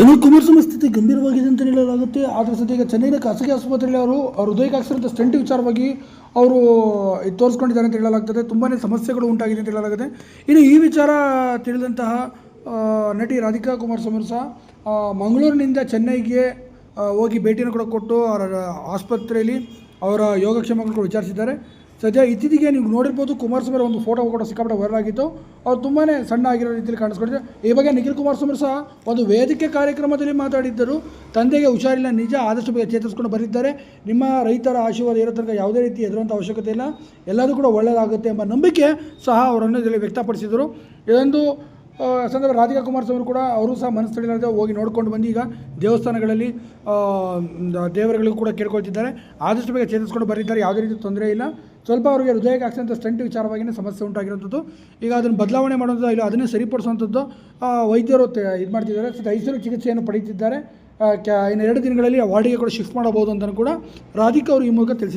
ಇನ್ನು ಕುಮಾರ್ ಸ್ಥಿತಿ ಗಂಭೀರವಾಗಿದೆ ಅಂತ ಹೇಳಲಾಗುತ್ತೆ. ಆದರೆ ಸದ್ಯ ಚೆನ್ನೈನ ಖಾಸಗಿ ಆಸ್ಪತ್ರೆಯಲ್ಲಿ ಅವರು ಹೃದಯಕ್ಕೆ ಹಾಕ್ಸಿರೋಂಥ ಸ್ಟೆಂಟ್ ವಿಚಾರವಾಗಿ ಅವರು ತೋರಿಸ್ಕೊಂಡಿದ್ದಾರೆ ಅಂತ ಹೇಳಲಾಗ್ತದೆ. ತುಂಬಾ ಸಮಸ್ಯೆಗಳು ಉಂಟಾಗಿದೆ ಅಂತ ಹೇಳಲಾಗುತ್ತೆ. ಇನ್ನು ಈ ವಿಚಾರ ತಿಳಿದಂತಹ ನಟಿ ರಾಧಿಕಾ ಸಮರ್ಸ ಸಹ ಮಂಗಳೂರಿನಿಂದ ಚೆನ್ನೈಗೆ ಹೋಗಿ ಭೇಟಿಯನ್ನು ಕೂಡ ಕೊಟ್ಟು, ಅವರ ಆಸ್ಪತ್ರೆಯಲ್ಲಿ ಅವರ ಯೋಗಕ್ಷೇಮಗಳು ವಿಚಾರಿಸಿದ್ದಾರೆ. ಸದ್ಯ ಇತ್ತೀಚೆಗೆ ನೀವು ನೋಡಿರ್ಬೋದು ಕುಮಾರಸ್ವಾಮಿ ಒಂದು ಫೋಟೋ ಕೂಡ ಸಿಕ್ಕಾಪಟ್ಟೆ ವೈರಲ್ ಆಗಿತ್ತು. ಅವ್ರು ತುಂಬಾ ಸಣ್ಣ ಆಗಿರೋ ರೀತಿಯಲ್ಲಿ ಕಾಣಿಸ್ಕೊಂಡಿದೆ. ಈ ಬಗ್ಗೆ ನಿಖಿಲ್ ಕುಮಾರಸ್ವಾಮಿ ಸಹ ಒಂದು ವೇದಿಕೆ ಕಾರ್ಯಕ್ರಮದಲ್ಲಿ ಮಾತಾಡಿದ್ದರು. ತಂದೆಗೆ ಹುಷಾರಿಲ್ಲ, ನಿಜ ಆದಷ್ಟು ಬಗ್ಗೆ ಚೇತರಿಸ್ಕೊಂಡು ಬರಿದ್ದಾರೆ ನಿಮ್ಮ ರೈತರ ಆಶೀರ್ವಾದ ಇರೋ ತನಕ ಯಾವುದೇ ರೀತಿ ಎದುರುವಂಥ ಅವಶ್ಯಕತೆ ಇಲ್ಲ. ಎಲ್ಲದೂ ಕೂಡ ಒಳ್ಳೆಯದಾಗುತ್ತೆ ಎಂಬ ನಂಬಿಕೆ ಸಹ ಅವರನ್ನು ಇದರಲ್ಲಿ ವ್ಯಕ್ತಪಡಿಸಿದರು. ಇದೊಂದು ಸಂದರ್ಭ ರಾಧಿಕಾ ಕುಮಾರಸ್ವಾಮಿ ಕೂಡ ಅವರು ಸಹ ಮನಸ್ಥಳಿಲ್ಲದೆ ಹೋಗಿ ನೋಡ್ಕೊಂಡು ಬಂದು ಈಗ ದೇವಸ್ಥಾನಗಳಲ್ಲಿ ದೇವರುಗಳಿಗೂ ಕೂಡ ಕೇಳ್ಕೊಳ್ತಿದ್ದಾರೆ. ಆದಷ್ಟು ಬೇಗ ಚೇತರಿಸ್ಕೊಂಡು ಬರೀತಾರೆ ಯಾವುದೇ ರೀತಿ ತೊಂದರೆ ಇಲ್ಲ. ಸ್ವಲ್ಪ ಅವರಿಗೆ ಹೃದಯಕ್ಕೆ ಹಾಕ್ಸೋಂಥ ಸ್ಟಂಟ್ ವಿಚಾರವಾಗಿಯೇ ಸಮಸ್ಯೆ ಉಂಟಾಗಿರುವಂಥದ್ದು ಈಗ ಅದನ್ನು ಬದಲಾವಣೆ ಮಾಡೋದು ಇಲ್ಲ, ಅದನ್ನೇ ಸರಿಪಡಿಸುವಂಥದ್ದು ವೈದ್ಯರು ಇದು ಮಾಡ್ತಿದ್ದಾರೆ. ಐಸಿಯು ಚಿಕಿತ್ಸೆಯನ್ನು ಪಡೀತಿದ್ದಾರೆ ಕ್ಯಾ, ಇನ್ನು ಎರಡು ದಿನಗಳಲ್ಲಿ ವಾರ್ಡಿಗೆ ಕೂಡ ಶಿಫ್ಟ್ ಮಾಡಬಹುದು ಅಂತಲೂ ಕೂಡ ರಾಧಿಕಾ ಅವರು ಈ ಮೂಲಕ ತಿಳಿಸಿದ್ದಾರೆ